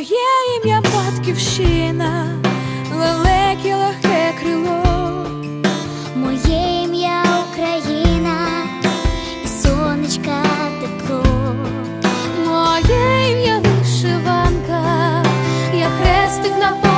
Моє ім'я батьківщина, велике легке крило. Моє ім'я Україна і сонечка тепло. Моє ім'я вишиванка, я хрестик на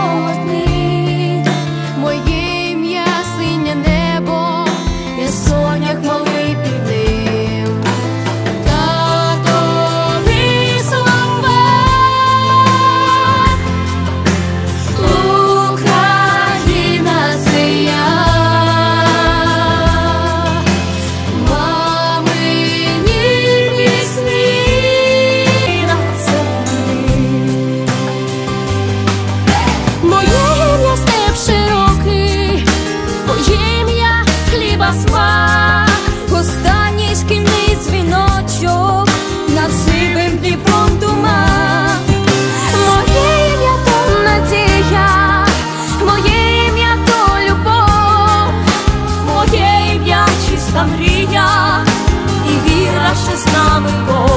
хліба смак, останній шкільний дзвіночок над сивим Дніпром туман. Моє ім'я надія, моє ім'я то любов, моє ім'я чиста мрія, і віра, що з нами Бог.